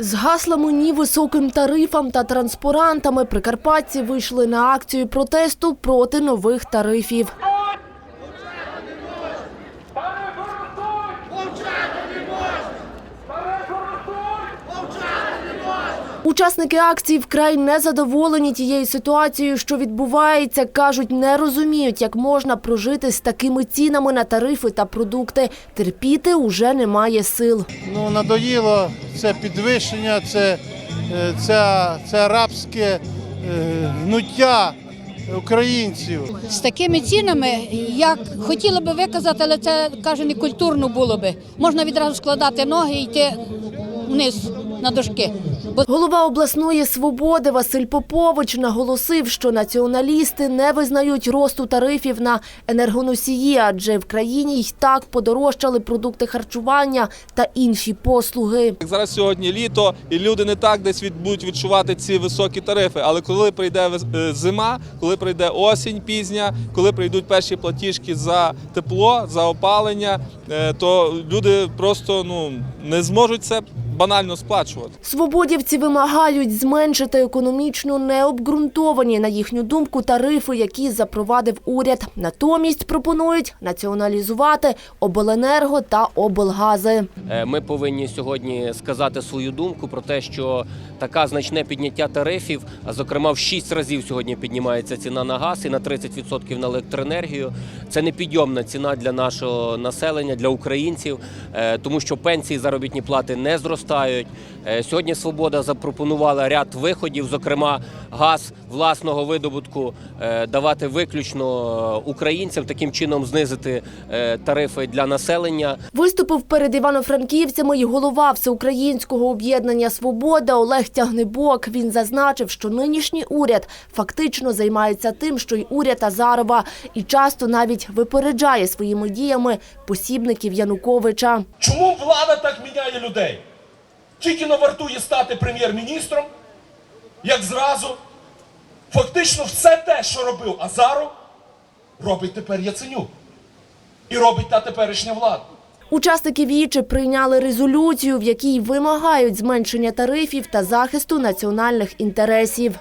З гаслами ні високим тарифам та транспарантами прикарпатці вийшли на акцію протесту проти нових тарифів. Учасники акції вкрай незадоволені тією ситуацією, що відбувається. кажуть, не розуміють, як можна прожити з такими цінами на тарифи та продукти. Терпіти уже немає сил. Ну, надоїло це підвищення, це, е, це, це рабське е, гнуття українців. З такими цінами, як хотіла би виказати, але це каже, не культурно було би. Можна відразу складати ноги і йти вниз на дошки. Голова обласної свободи Василь Попович наголосив, що націоналісти не визнають росту тарифів на енергоносії, адже в країні й так подорожчали продукти харчування та інші послуги. Зараз сьогодні літо, і люди не так десь будуть відчувати ці високі тарифи. Але коли прийде е, зима, коли прийде осінь пізня, коли прийдуть перші платіжки за тепло, за опалення, е, то люди просто ну не зможуть це банально сплачувати. Свободівці вимагають зменшити економічно необґрунтовані, на їхню думку, тарифи, які запровадив уряд. Натомість пропонують націоналізувати обленерго та облгази. Е, Ми повинні сьогодні сказати свою думку про те, що така значне підняття тарифів, а зокрема в 6 разів сьогодні піднімається ціна на газ і на 30% на електроенергію. Це не підйомна ціна для нашого населення, для українців, е, тому що пенсії, заробітні плати не зростають. Е, Сьогодні Свобода запропонувала ряд виходів, зокрема газ власного видобутку е, давати виключно українцям, таким чином знизити е, тарифи для населення. Виступив перед івано-франківцями і голова Всеукраїнського об'єднання «Свобода» Олег Тягнебок. Він зазначив, що нинішній уряд фактично займається тим, що й уряд Азарова, і часто навіть випереджає своїми діями посібників Януковича. Чому влада так міняє людей? Тільки но вартує стати прем'єр-міністром, як зразу. Фактично все те, що робив Азаров, робить тепер Яценюк. І робить та теперішня влада. Учасники Вічі прийняли резолюцію, в якій вимагають зменшення тарифів та захисту національних інтересів.